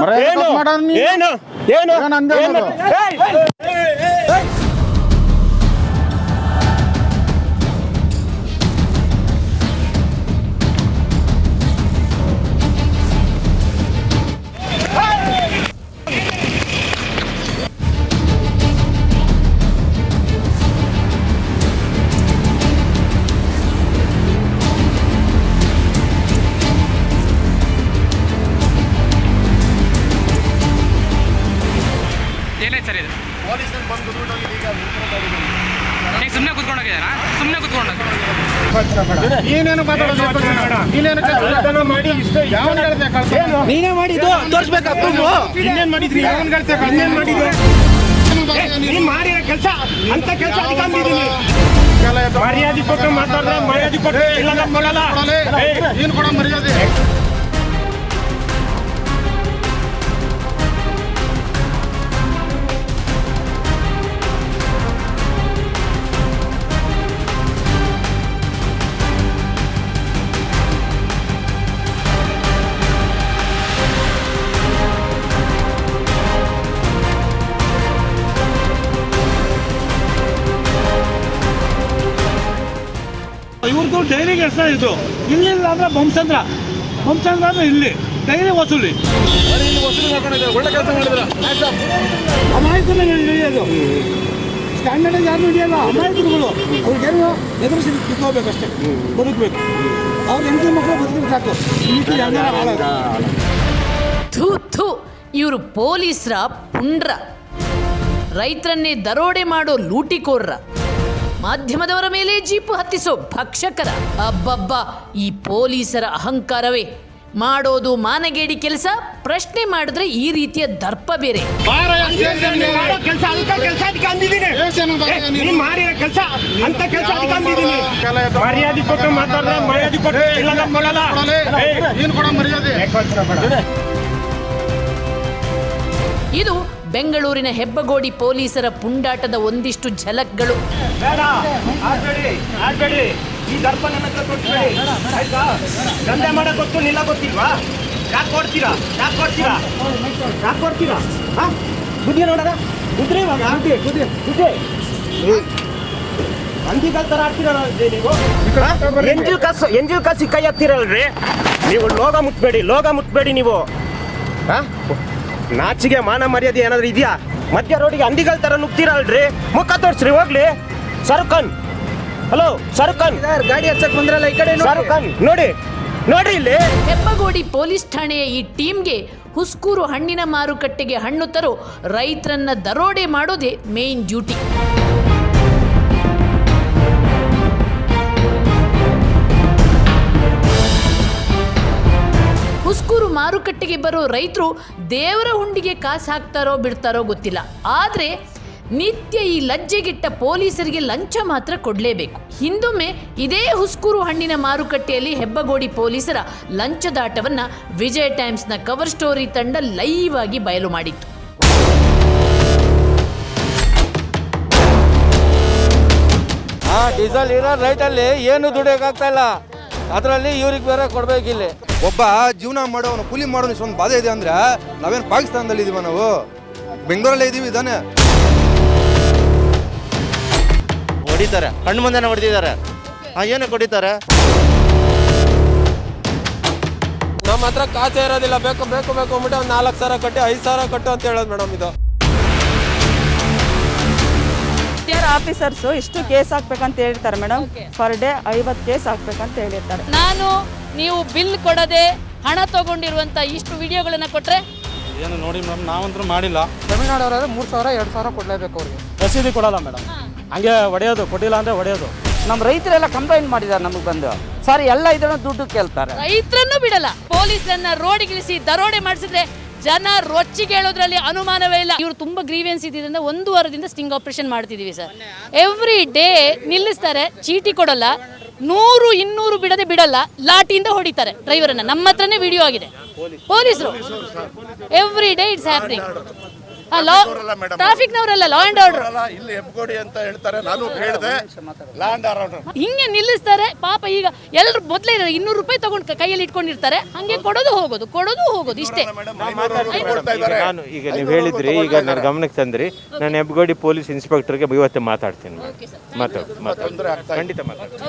ಮರ್ಯಾದೆ ಏನು ನೀನು. ಏನು ಏನು ಏನು ಅಂದೆ ಏನು? ಏಯ್! ನೀನೇನು ಮಾತಾಡೋದು ಮಾಡಿ ಇಷ್ಟು ಯಾವನ್? ನೀನೇ ಮಾಡಿದ್ದು? ತೋರಿಸ್ಬೇಕಾ? ಇನ್ನೇನ್ ಮಾಡಿದ್ರಿ? ಯಾವನ್ ಹೇಳ್ತೆ? ಇನ್ನೇನ್ ಮಾಡಿದ್ರಿ? ನೀನು ನೀನ್ ಮಾಡಿರೋ ಕೆಲಸ ಅಂತ ಕೆಲಸ ಮರ್ಯಾದೆ ಕೊಟ್ಟು ಮಾತಾಡ್ರೆ ಮರ್ಯಾದೆ ಕೊಟ್ಟು ಇಲ್ಲ ನಮ್ಮ ಕೊಡಲ್ಲ! ನೀನು ಕೊಡ ಮರ್ಯಾದೆ. ಇವ್ರದ್ದು ಡೈರಿ ಕೆಲಸ ಇದು. ಇಲ್ಲಿಲ್ಲ ಅಂದ್ರೆ ಬಂಸಂದ್ರ ಬಂಸಂದ್ರ ಅಂದ್ರೆ ಇಲ್ಲಿ. ಡೈರಿ ವಸೂಲಿ. ಅಮಾಯಕನ ಹಿಡಿಯೋದು ಸ್ಟ್ಯಾಂಡರ್ಡ್ ಯಾರು ಹಿಡಿಯಲ್ಲ? ಅಮಾಯಕರುಗಳು. ಅವ್ರಿಗೇನು ಎದುರಿಸಿ ಕಿತ್ಕೋಬೇಕಷ್ಟೇ ಬದುಕಬೇಕು. ಅವ್ರ ಹೆಂಡತಿ ಮಕ್ಕಳು ಬದುಕಿದ್ರೆ ಸಾಕು. ಥೂ ಥೂ. ಇವರು ಪೊಲೀಸ್ರ ಪುಂಡ್ರ. ರೈತರನ್ನೇ ದರೋಡೆ ಮಾಡೋ ಲೂಟಿಕೋರ್ರ. ಮಾಧ್ಯಮದವರ ಮೇಲೆ ಜೀಪು ಹತ್ತಿಸೋ ಭಕ್ಷಕರ ಅಬ್ಬಬ್ಬ ಈ ಪೊಲೀಸರ ಅಹಂಕಾರವೇ. ಮಾಡೋದು ಮಾನಗೇಡಿ ಕೆಲಸ ಪ್ರಶ್ನೆ ಮಾಡಿದ್ರೆ ಈ ರೀತಿಯ ದರ್ಪ ಬೇರೆ. ನೀನ್ ಕೆಲಸ ಅಂತ ಕೆಲಸ ಅದಕ್ಕೆ ಅಂದಿದ್ದೀನಿ. ಏಸೇನು ಬಾಯ ನೀನು? ನೀನ್ ಮಾಡಿರೋ ಕೆಲಸ ಅಂತ ಕೆಲಸ ಅದಕ್ಕೆ ಅಂದಿದ್ದೀನಿ. ಕೆಲ ಕೊಟ್ಟು ಮಾತಾಡ್ರೆ ಮರ್ಯಾದೆ ಕೊಟ್ಟು ಇಲ್ಲ ನಾನು ಕೊಡಲೇ. ನೀನು ಕೊಡ ಮರ್ಯಾದೆ? ಇದು ಬೆಂಗಳೂರಿನ ಹೆಬ್ಬಗೋಡಿ ಪೊಲೀಸರ ಪುಂಡಾಟದ ಒಂದಿಷ್ಟು ಝಲಕ್ಗಳು. ಕಸಿ ಕೈ ಹತ್ತಿರಲ್ರಿ ನೀವು ಲೋಗ ಮುಟ್ಬೇಡಿ ಲೋಗ ಮುಟ್ಬೇಡಿ ನೀವು. ಹಾ? ನಾಚಿಗೆ ಮಾನ ಮರ್ಯಾದೆ ಏನಾದ್ರು ಇದೆಯಾ? ಮಧ್ಯ ರೋಡಿಗೆ ಅಂದಿಗಳ ತರ ನುಗ್ತೀರಲ್ರಿ ಮುಖ ತೋರ್ಸ್ರಿ ಹೋಗ್ಲಿ. ಸರ್ಕನ್. ಹಲೋ ಸರ್ಕನ್. ಗಾಡಿ ಹಚ್ಚಕ್ ಬಂದ್ರಲ್ಲ ಈ ಕಡೆ ಸರ್ಕನ್ ನೋಡಿ. ನೋಡಿ ಇಲ್ಲಿ. ಹೆಬ್ಬಗೋಡಿ ಪೊಲೀಸ್ ಠಾಣೆಯ ಈ ಟೀಮ್ಗೆ ಹುಸ್ಕೂರು ಹಣ್ಣಿನ ಮಾರುಕಟ್ಟೆಗೆ ಹಣ್ಣು ತರು ರೈತರನ್ನ ದರೋಡೆ ಮಾಡೋದೇ ಮೇನ್ ಡ್ಯೂಟಿ ಹುಸ್ಕೂರು ಮಾರುಕಟ್ಟೆಗೆ ಬರೋ ರೈತರು ದೇವರ ಹುಂಡಿಗೆ ಕಾಸು ಹಾಕ್ತಾರೋ ಬಿಡ್ತಾರೋ ಗೊತ್ತಿಲ್ಲ. ಆದರೆ ನಿತ್ಯ ಈ ಲಜ್ಜೆಗಿಟ್ಟ ಪೊಲೀಸರಿಗೆ ಲಂಚ ಮಾತ್ರ ಕೊಡಲೇಬೇಕು. ಹಿಂದೊಮ್ಮೆ ಇದೇ ಹುಸ್ಕೂರು ಹಣ್ಣಿನ ಮಾರುಕಟ್ಟೆಯಲ್ಲಿ ಹೆಬ್ಬಗೋಡಿ ಪೊಲೀಸರ ಲಂಚದಾಟವನ್ನು ವಿಜಯ್ ಟೈಮ್ಸ್ನ ಕವರ್ ಸ್ಟೋರಿ ತಂಡ ಲೈವ್ ಆಗಿ ಬಯಲು ಮಾಡಿತ್ತು. ಡೀಸೆಲ್ ಇರೋ ರೈಟಲ್ಲಿ ಏನು ದುಡಿಯೋಕ್ಕಾಗ್ತಾ ಇಲ್ಲ. ಅದರಲ್ಲಿ ಇವ್ರಿಗೆ ಬೇರೆ ಕೊಡ್ಬೇಕಿಲ್ಲ ಒಬ್ಬ ಜೀವನ ಮಾಡೋನು ಕೂಲಿ ಮಾಡೋನು ಇಷ್ಟೊಂದು ಬಾಧೆ ಇದೆ ಅಂದ್ರೆ ನಾವೇನು ಪಾಕಿಸ್ತಾನದಲ್ಲಿ ಇದೀವ ನಾವು? ಬೆಂಗಳೂರಲ್ಲೇ ಇದೀವಿ ಇದಾನೆ. ಹೊಡಿತಾರೆ. ಕಣ್ಣು ಮುಂದೆನೆ ಹೊಡೆದಿದ್ದಾರೆ. ಹಾ ಏನಕ್ಕೆ ಹೊಡಿತಾರೆ ನಮ್ಮ ಹತ್ರ ಕಾಸೇ ಇರೋದಿಲ್ಲ. ಬೇಕು ಬೇಕು ಬೇಕು ಅಂದ್ಬಿಟ್ಟು ಒಂದು ನಾಲ್ಕು ಸಾವಿರ ಕಟ್ಟಿ ಐದು ಸಾವಿರ ಕಟ್ಟು ಅಂತ ಹೇಳೋದು ಮೇಡಮ್ ಇದು. ಆಫೀಸರ್ಸು ಇಷ್ಟು ಕೇಸ್ ಹಾಕ್ಬೇಕಂತ ಹೇಳಿರ್ತಾರೆ ಮೇಡಮ್ ಪರ್ ಡೇ ಐವತ್ತು ಕೇಸ್ ಹಾಕ್ಬೇಕಂತ ಹೇಳಿರ್ತಾರೆ ನಾನು ನೀವು ಬಿಲ್ ಕೊಡದೆ ಹಣ ತಗೊಂಡಿರುವಂತ ಇಷ್ಟು ವಿಡಿಯೋಗಳನ್ನ ಕೊಟ್ರೆ ಏನು ನೋಡಿ ಮೇಡಮ್ ನಾವಂತೂ ಮಾಡಿಲ್ಲ ತಮಿಳ್ನಾಡವರಾದ್ರೆ ಮೂರು ಸಾವಿರ ಎರಡು ಸಾವಿರ ಕೊಡಲೇಬೇಕು ಅವ್ರಿಗೆ ರಸೀದಿ ಕೊಡಲ್ಲ ಮೇಡಮ್ ಹಂಗೆ ಹೊಡೆಯೋದು ಕೊಟ್ಟಿಲ್ಲ ಅಂದ್ರೆ ಹೊಡೆಯೋದು ನಮ್ಮ ರೈತರೆಲ್ಲ ಕಂಪ್ಲೇಂಟ್ ಮಾಡಿದ್ದಾರೆ ನಮಗೆ ಬಂದು ಸರ್ ಎಲ್ಲ ಇದನ್ನ ದುಡ್ಡು ಕೇಳ್ತಾರೆ ರೈತರನ್ನು ಬಿಡಲ್ಲ ಪೊಲೀಸರನ್ನ ರೋಡಿಗಿಳಿಸಿ ದರೋಡೆ ಮಾಡಿಸಿದ್ರೆ ಜನ ರೊಚ್ಚಿ ಕೇಳೋದ್ರಲ್ಲಿ ಅನುಮಾನವೇ ಇಲ್ಲ. ಇವರು ತುಂಬಾ ಗ್ರೀವೆನ್ಸ್ ಇದ್ದಿದ್ದರಿಂದ ಒಂದು ವಾರದಿಂದ ಸ್ಟಿಂಗ್ ಆಪರೇಷನ್ ಮಾಡ್ತಿದೀವಿ ಸರ್. ಎವ್ರಿ ಡೇ ನಿಲ್ಲಿಸ್ತಾರೆ ಚೀಟಿ ಕೊಡಲ್ಲ ನೂರು ಇನ್ನೂರು ಬಿಡದೆ ಬಿಡಲ್ಲ ಲಾಟಿಯಿಂದ ಹೊಡಿತಾರೆ ಡ್ರೈವರನ್ನ ನಮ್ಮ ಹತ್ರನೇ ವಿಡಿಯೋ ಆಗಿದೆ. ಪೊಲೀಸರು. ಎವ್ರಿ ಡೇ ಇಟ್ಸ್ ಹ್ಯಾಪ್ನಿಂಗ್ ಟ್ರಾಫಿಕ್ನವರಲ್ಲ ಲಾ ಅಂಡ್ ಆರ್ಡರ್ ಇಲ್ಲಿ ಹೆಬ್ಗೋಡಿ ಅಂತ ಹೇಳ್ತಾರೆ. ನಾನು ಹೇಳಿದೆ ಲ್ಯಾಂಡ್ ಆರ್ಡರ್ ಹಿಂಗೆ ನಿಲ್ಲಿಸ್ತಾರೆ ಪಾಪ ಈಗ ಎಲ್ಲರೂ ಮೊದಲೇ ಇನ್ನೂರು ರೂಪಾಯಿ ತಗೊಂಡು ಕೈಯಲ್ಲಿ ಇಟ್ಕೊಂಡಿರ್ತಾರೆ ಹಂಗೆ ಕೊಡೋದು ಹೋಗೋದು ಕೊಡೋದು ಹೋಗೋದು ಇಷ್ಟೇ. ನಾನು ಈಗ ನೀವು ಹೇಳಿದ್ರಿ ಈಗ ನನ್ನ ಗಮನಕ್ಕೆ ತಂದ್ರಿ ನಾನು ಹೆಬ್ಗೋಡಿ ಪೊಲೀಸ್ ಇನ್ಸ್ಪೆಕ್ಟರ್ಗೆ ಇವತ್ತೇ ಮಾತಾಡ್ತೀನಿ ಮಾತಾಡು ಮಾತಾಡು. ಖಂಡಿತ ಮಾತಾಡ್ತೀನಿ.